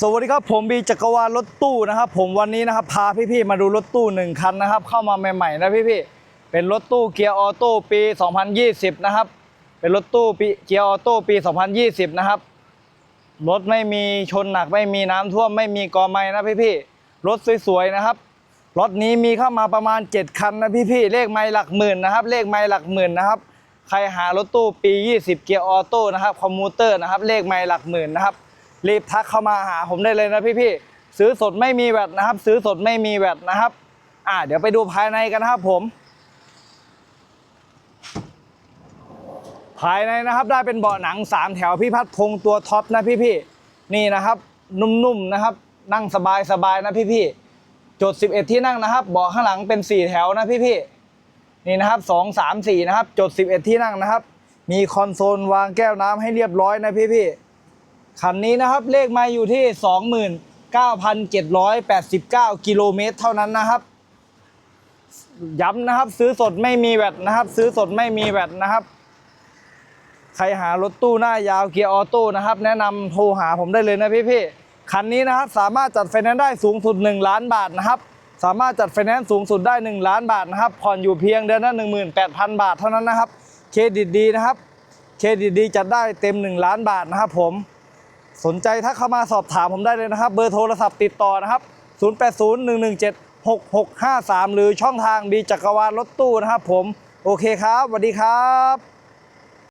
สวัสดีครับผมบีจักรวาลรถตู้นะครับ ผมวันนี้นะครับพาพี่ๆมาดูรถตู้หนึ่งคันนะครับ เข้ามาใหม่ๆนะพี่ๆเป็นรถตู้เกียร์ออโต้ปี 2020 นะครับ เป็นรถตู้ปีเกียร์ออโต้ปี 2020 นะครับรถไม่มีชนหนักไม่มีน้ำท่วมไม่มีกอไม้นะพี่ๆรถสวยๆนะครับรถนี้มีเข้ามาประมาณ 7 คันนะพี่ๆเลขไม้หลักหมื่นนะครับ เลขไม้หลักหมื่นนะครับใครหารถตู้ปี 20 เกียร์ออโต้นะครับคอมมูเตอร์นะครับ เลขไม้หลักหมื่นนะครับ รีบทักเข้ามาหาผมได้เลยนะพี่ๆซื้อสดไม่มีแวดนะครับ ซื้อสดไม่มีแวดนะครับ อ่าเดี๋ยวไปดูภายในกันนะครับผม ภายในนะครับได้เป็นเบาะหนัง 3 แถวพี่พัดพงตัวท็อปนะพี่ๆนี่นะครับนุ่มๆนะครับ นั่งสบายๆนะพี่ๆจด 11 ที่นั่งนะครับ เบาะข้างหลังเป็น 4 แถวนะพี่ๆนี่นะครับ2 3 4นะครับ จด11ที่นั่งนะครับ มีคอนโซลวางแก้วน้ำให้เรียบร้อยนะพี่ๆ คันนี้นะครับเลขมาอยู่ที่ 29,789 กิโลเมตรเท่านั้นนะครับ ย้ำนะครับซื้อสดไม่มีแวดนะครับ ซื้อสดไม่มีแวดนะครับ ใครหารถตู้หน้ายาวเกียร์ออโต้นะครับ แนะนำโทรหาผมได้เลยนะพี่ๆคันนี้นะครับสามารถจัดไฟแนนซ์ได้สูงสุด 1 ล้านบาทนะครับสามารถจัดไฟแนนซ์สูงสุดได้ 1 ล้านบาทนะครับผ่อนอยู่เพียงเดือนละ18,000 บาทเท่านั้นนะครับ เครดิตดีนะครับ เครดิตดีจัดได้เต็ม 1 ล้านบาทนะครับผม สนใจถ้าเข้ามาสอบถามผมได้เลยนะครับ เบอร์โทรศัพท์ติดต่อนะครับ 0801176653 หรือช่องทางบีจักรวาลรถตู้นะครับผม โอเคครับสวัสดีครับ